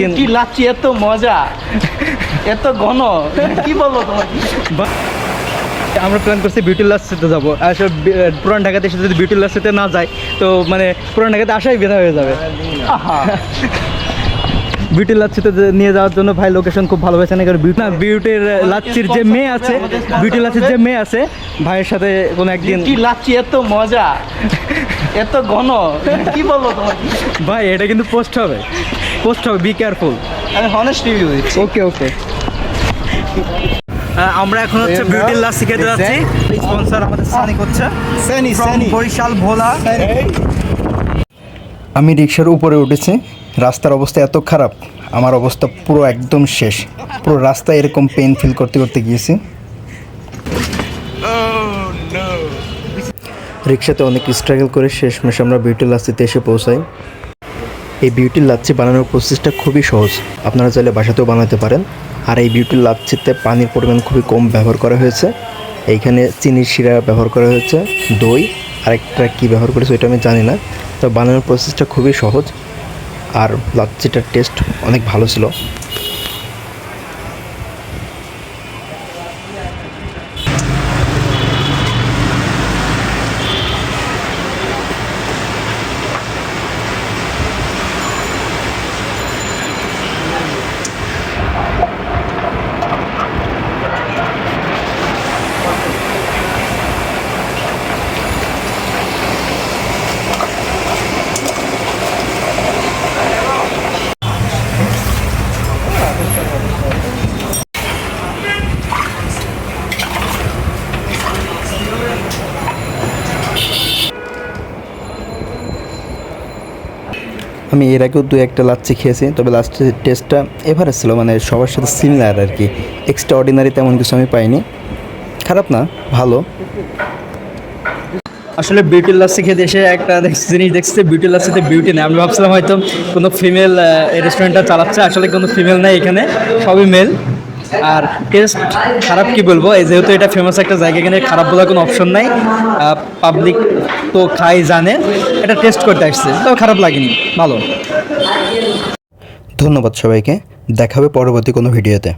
একদিন কি লাচ্ছি এত মজা এত ঘন কি বলব তোমাকে? বা- আমরা প্ল্যান করছি বিউটি লাস্টিতে যাব। আসলে পুরান ঢাকাতে এসে যদি বিউটি লাস্টিতে না যায় তো মানে পুরান ঢাকাতে আসাই বেদা হয়ে যাবে। বিউটি লাচ্ছিতে নিয়ে যাওয়ার জন্য ভাই লোকেশন খুব ভালো হয়েছে না বিউটি না বিউটির লাচ্ছির যে মেয়ে আছে বিউটি লাচ্ছির যে মেয়ে আছে ভাইয়ের সাথে কোনো একদিন কি লাচ্ছি এত মজা এত ঘন কি বলব তোমাকে? ভাই এটা কিন্তু পোস্ট হবে। পোস্ট হবে বি কেয়ারফুল আমি হনেস্ট রিভিউ দিচ্ছি। ওকে ওকে আমরা এখন হচ্ছে বিউটি লাস্ট শিখে যাচ্ছি। স্পন্সর আমাদের সানি করছে। সানি From বরিশাল ভোলা। আমি রিক্সার উপরে উঠেছি। রাস্তার অবস্থা এত খারাপ। আমার অবস্থা পুরো একদম শেষ। পুরো রাস্তায় এরকম পেন ফিল করতে করতে গিয়েছি। রিক্সাতে অনেক স্ট্রাগল করে শেষমেশ আমরা বিউটি লাচ্ছিতে এসে পৌঁছাই। এই বিউটি লাচ্ছি বানানোর প্রসেসটা খুবই সহজ। আপনারা চাইলে বাসাতেও বানাতে পারেন। আর এই বিউটি লাচ্ছিতে পানির পরিমাণ খুবই কম ব্যবহার করা হয়েছে। এইখানে চিনির শিরা ব্যবহার করা হয়েছে, দই আর একটা কী ব্যবহার করেছে ওইটা আমি জানি না। তো বানানোর প্রসেসটা খুবই সহজ। আর লাচ্ছিটার টেস্ট অনেক ভালো ছিল। আমি এর আগেও দু একটা লাচ্ছি খেয়েছি, তবে লাস্টের টেস্টটা এভারেজ ছিল মানে সবার সাথে সিমিলার আর কি। এক্সট্রা অর্ডিনারি তেমন কিছু আমি পাইনি। খারাপ না, ভালো। আসলে বিউটি লাস্সি খেয়ে এসে একটা জিনিস দেখছি বিউটি লাস্সিতে বিউটি নেই। আমি ভাবছিলাম হয়তো কোনো ফিমেল রেস্টুরেন্টটা চালাচ্ছে, আসলে কোনো ফিমেল নেই এখানে, সবই মেল আর টেস্ট খারাপ কি বলব? এই যেহেতু এটা ফেমাস একটা জায়গা, এখানে খারাপ বলার কোনো অপশন নাই। পাবলিক তো খাই জানে। এটা টেস্ট করতে আসছে, তো খারাপ লাগেনি। ভালো। ধন্যবাদ সবাইকে। দেখাবে পরবর্তী কোনো ভিডিওতে